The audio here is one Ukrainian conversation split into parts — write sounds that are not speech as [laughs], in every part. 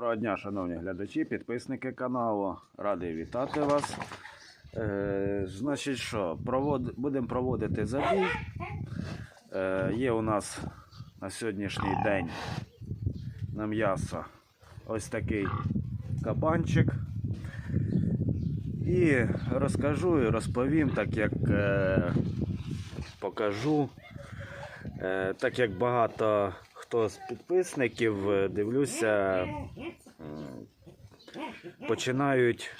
Доброго дня, шановні глядачі, підписники каналу. Радий вітати вас. Е, значить, що, провод... будемо проводити забій. Е, є у нас на сьогоднішній день на м'ясо ось такий кабанчик. І розкажу і розповім, так як е, покажу. Е, так як багато хто з підписників е, дивлюся, починають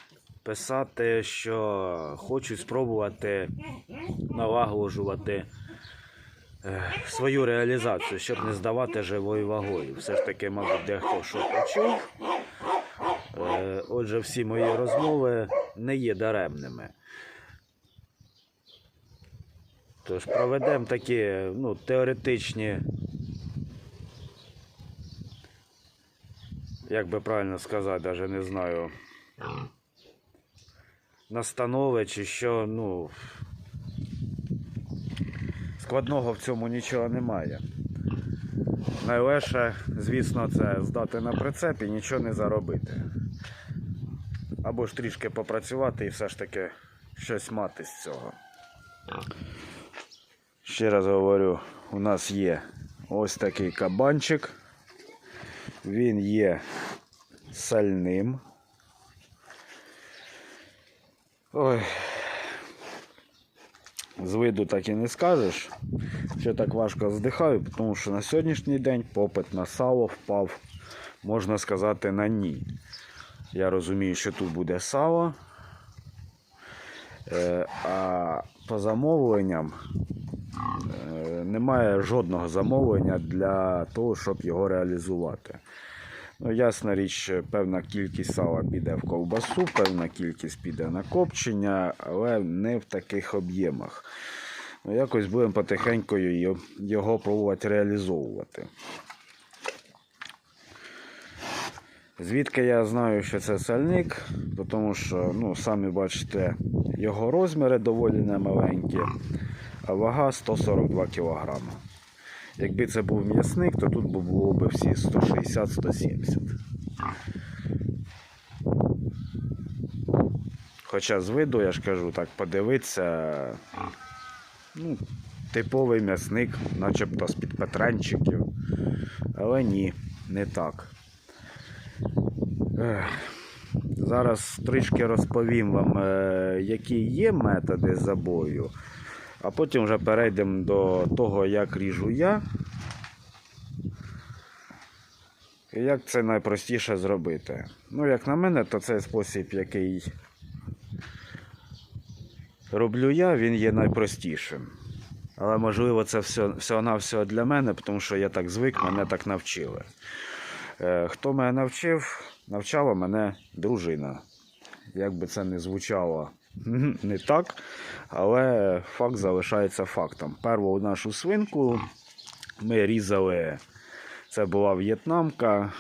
писати, що хочуть спробувати налагоджувати е, свою реалізацію, щоб не здавати живою вагою. Все ж таки, мабуть, дехто що почув. Е, Отже, всі мої розмови не є даремними. Тож проведемо такі ну, теоретичні, як би правильно сказати, навіть не знаю, настанови чи що, ну. Складного в цьому нічого немає. Найлегше, звісно, це здати на прицеп і нічого не заробити. Або ж трішки попрацювати і все ж таки щось мати з цього. Ще раз говорю, у нас є ось такий кабанчик. Він є сальним. Ой. З виду так і не скажеш, що так важко здихаю, тому що на сьогоднішній день попит на сало впав, можна сказати, на ні. Я розумію, що тут буде сало. Е, а по замовленням Е, немає жодного замовлення для того, щоб його реалізувати. Ну, ясна річ, певна кількість сала піде в ковбасу, певна кількість піде на копчення, але не в таких об'ємах. Ну, якось будемо потихеньку його- його пробувати реалізовувати. Звідки я знаю, що це сальник, тому що, ну, самі бачите, його розміри доволі немаленькі, а вага 142 кг. Якби це був м'ясник, то тут було б всі 160-170. Хоча з виду, я ж кажу, так подивитися, ну, типовий м'ясник, начебто з-під Петренчиків. Але ні, не так. Зараз трішки розповім вам, е, які є методи забою, а потім вже перейдемо до того, як ріжу я. І як це найпростіше зробити. Ну, як на мене, то цей спосіб, який роблю я, він є найпростішим. Але можливо це все, всього-навсього для мене, тому що я так звик, мене так навчили. Е, Хто мене навчив? Навчала мене дружина. Як би це не звучало [laughs] не так, але факт залишається фактом. Перву нашу свинку ми різали, це була в'єтнамка.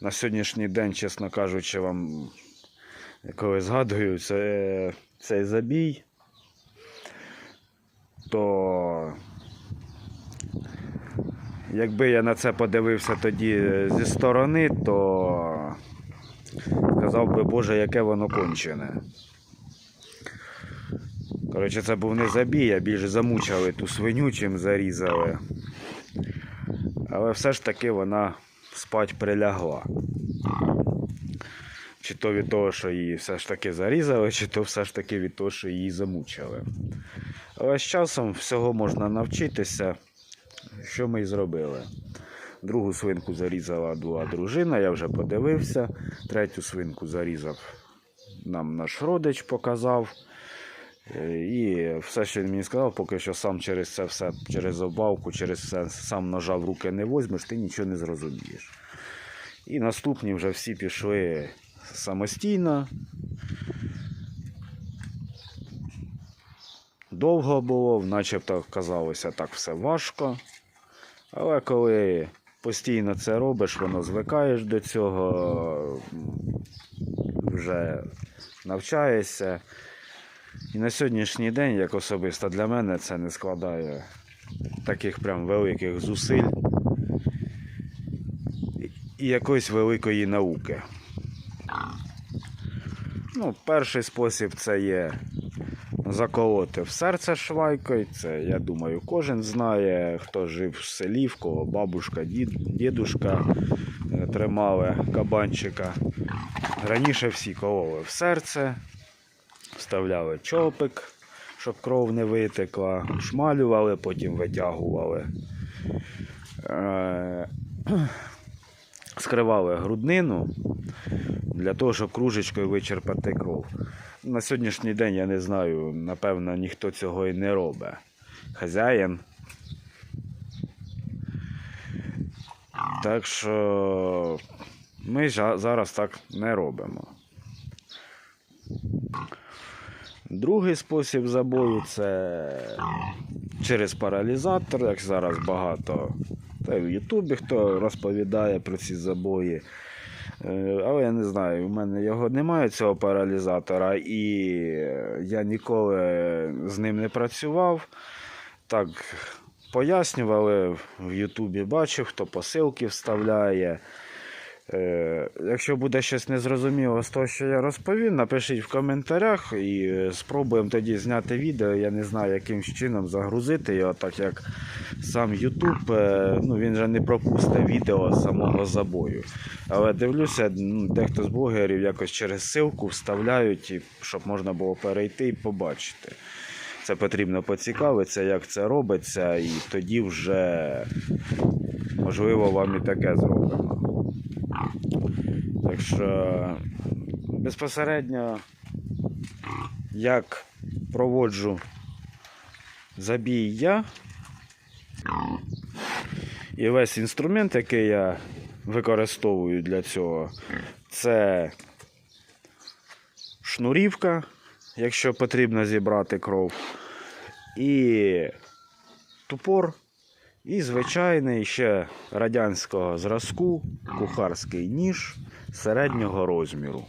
На сьогоднішній день, чесно кажучи, вам, коли згадую це, цей забій, то Якби я на це подивився тоді зі сторони, то сказав би, Боже, яке воно кончене. Коротше, це був не забій, а більше замучили ту свиню, чим зарізали. Але все ж таки вона спать прилягла. Чи то від того, що її все ж таки зарізали, чи то все ж таки від того, що її замучили. Але з часом всього можна навчитися. Що ми і зробили? Другу свинку зарізала була дружина, я вже подивився. Третю свинку зарізав нам наш родич, показав. Е, І все, що він мені сказав, поки що сам через це все, через обавку, через це сам ножа в руки не возьмеш, ти нічого не зрозумієш. І наступні вже всі пішли самостійно. Довго було, начебто казалося так все важко. Але коли постійно це робиш, воно звикаєш до цього, вже навчаєшся. І на сьогоднішній день, як особисто для мене, це не складає таких прям великих зусиль. і якоїсь великої науки. Ну, перший спосіб це є заколоти в серце. Це, я думаю, кожен знає, хто жив в селі, в кого бабушка, дід, дідушка е, тримали кабанчика. Раніше всі кололи в серце, вставляли чопик, щоб кров не витекла, шмалювали, потім витягували. Скривали груднину для того, щоб кружечкою вичерпати кров. На сьогоднішній день я не знаю, напевно, ніхто цього і не робить. Хазяїн. Так що ми зараз так не робимо. Другий спосіб забою це через паралізатор, як зараз багато. Та й в Ютубі хто розповідає про ці забої. Е, Але я не знаю, у мене його немає, цього паралізатора, і я ніколи з ним не працював. Так пояснювали в Ютубі, бачив, хто посилки вставляє. Е, Якщо буде щось незрозуміло з того, що я розповів, напишіть в коментарях і е, спробуємо тоді зняти відео. Я не знаю, яким чином загрузити його, так як сам YouTube, е, ну, він же не пропустить відео самого забою. Але дивлюся, ну, дехто з блогерів якось через ссылку вставляють, щоб можна було перейти і побачити. Це потрібно поцікавитися, як це робиться, і тоді вже можливо вам і таке зробимо. Так що безпосередньо як проводжу забій я і весь інструмент, який я використовую для цього, це шнурівка, якщо потрібно зібрати кров, і тупор, і звичайний ще радянського зразку кухарський ніж середнього розміру.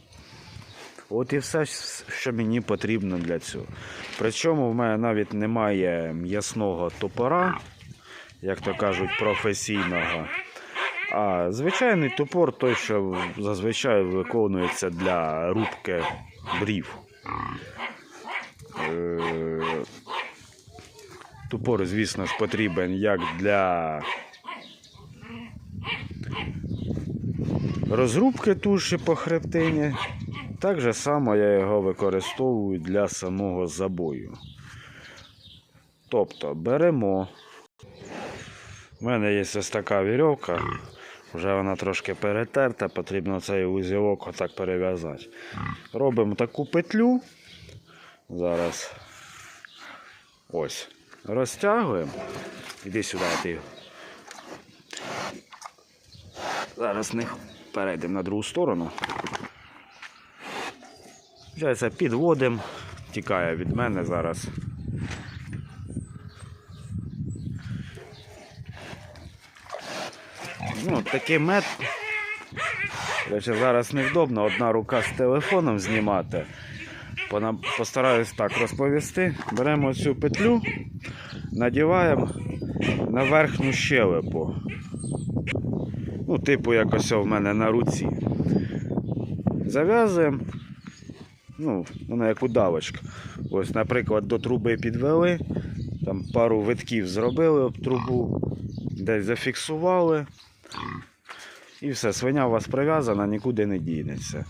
От і все, що мені потрібно для цього. Причому в мене навіть немає м'ясного топора, як то кажуть, професійного. А звичайний топор той, що зазвичай виконується для рубки брів. Е, Топор, звісно ж, потрібен як для розрубки туші по хребтині, так же само я його використовую для самого забою. Тобто беремо. У мене є ось така вірьовка, вже вона трошки перетерта, потрібно цей узілок отак перев'язати. Робимо таку петлю. Зараз ось. Розтягуємо. Іди сюди, ти. Зараз не перейдемо на другу сторону. Получається, підводимо, тікає від мене зараз. Ну, такий мет. Речі, зараз невдобно одна рука з телефоном знімати. Постараюсь так розповісти. Беремо цю петлю, надіваємо на верхню щелепу. Ну, типу, як ось в мене на руці. Зав'язуємо. Ну, вона як удавочка. Ось, наприклад, до труби підвели, там пару витків зробили об трубу, десь зафіксували. І все, свиня у вас прив'язана, нікуди не дінеться.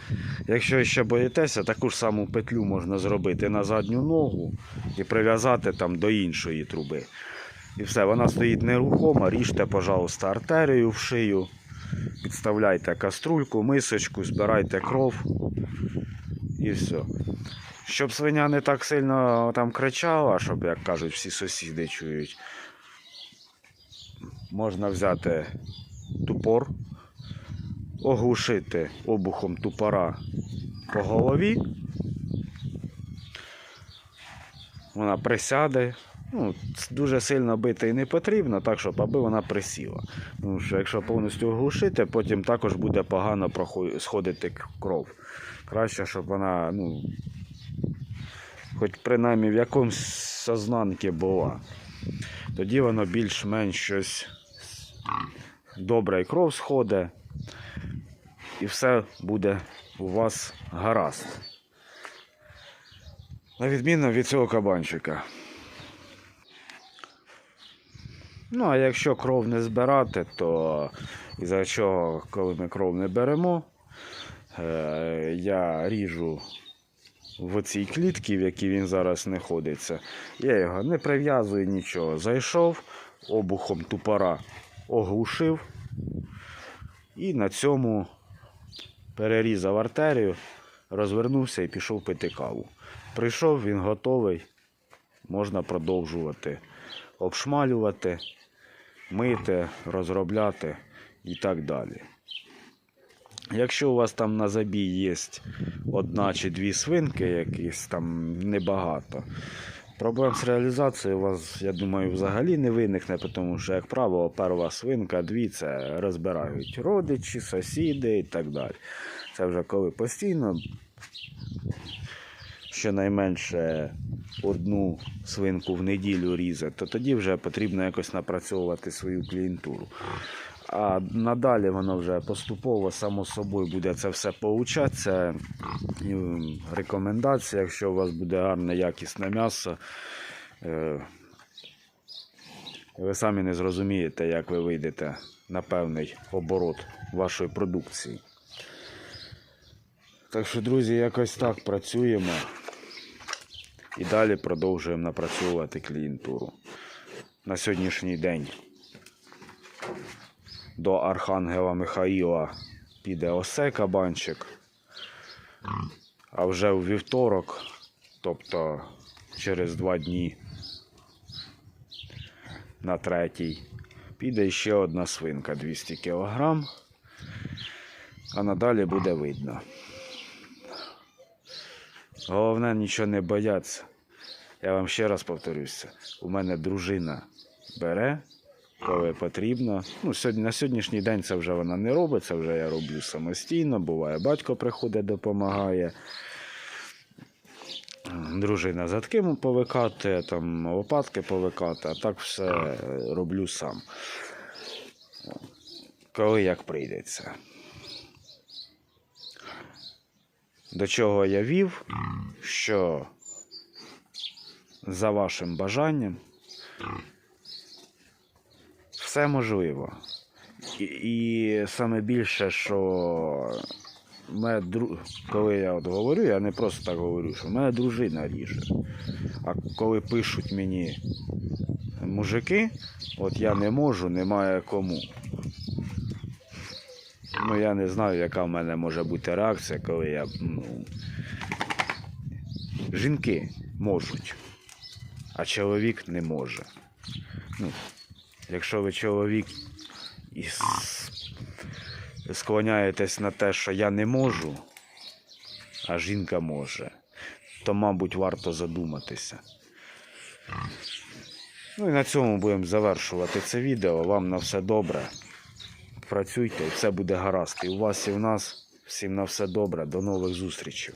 Якщо ще боїтеся, таку ж саму петлю можна зробити на задню ногу і прив'язати там до іншої труби. І все, вона стоїть нерухома, ріжте, пожалуйста, артерію в шию, підставляйте каструльку, мисочку, збирайте кров і все. Щоб свиня не так сильно там кричала, щоб, як кажуть, всі сусіди чують, можна взяти тупор, оглушити обухом тупора по голові. Вона присяде. Ну, дуже сильно бити і не потрібно, так, щоб аби вона присіла. Тому що якщо повністю оглушити, потім також буде погано сходити кров. Краще, щоб вона, ну, хоч принаймні в якомусь сознанці була. Тоді воно більш-менш щось добре і кров сходить. і все буде у вас гаразд. На відміну від цього кабанчика. Ну, а якщо кров не збирати, то із-за чого, коли ми кров не беремо, е, я ріжу в цій клітці, в якій він зараз знаходиться. Я його не прив'язую нічого. Зайшов, обухом тупора оглушив і на цьому перерізав артерію, розвернувся і пішов пити каву. Прийшов, він готовий, можна продовжувати обшмалювати, мити, розробляти і так далі. Якщо у вас там на забій є одна чи дві свинки, якісь там небагато, проблем з реалізацією у вас, я думаю, взагалі не виникне, тому що, як правило, перша свинка, дві це розбирають родичі, сусіди і так далі. Це вже коли постійно щонайменше одну свинку в неділю різати, то тоді вже потрібно якось напрацьовувати свою клієнтуру. А надалі воно вже поступово, само собою, буде це все поучатися. Рекомендація, якщо у вас буде гарне якісне м'ясо, е, ви самі не зрозумієте, як ви вийдете на певний оборот вашої продукції. Так що, друзі, якось так працюємо і далі продовжуємо напрацьовувати клієнтуру. На сьогоднішній день до Архангела Михаїла піде осе кабанчик. А вже у вівторок, тобто через два дні на третій, піде ще одна свинка 200 кг, а надалі буде видно. Головне нічого не бояться. Я вам ще раз повторюся, у мене дружина бере, коли потрібно. Ну, сьогодні, на сьогоднішній день це вже вона не робить, це вже я роблю самостійно. Буває, батько приходить, допомагає. Дружина задки повикати, там лопатки повикати, а так все роблю сам. Коли як прийдеться. До чого я вів, що за вашим бажанням все можливо. І, і саме більше, що мене коли я от говорю, я не просто так говорю, що мене дружина ріже. А коли пишуть мені мужики, от я не можу, немає кому. Ну, я не знаю, яка в мене може бути реакція, коли я. Ну, жінки можуть, а чоловік не може. Ну, якщо ви чоловік і склоняєтесь на те, що я не можу, а жінка може, то, мабуть, варто задуматися. Ну і на цьому будемо завершувати це відео. Вам на все добре. Працюйте і все буде гаразд. І у вас, і в нас. Всім на все добре. До нових зустрічей.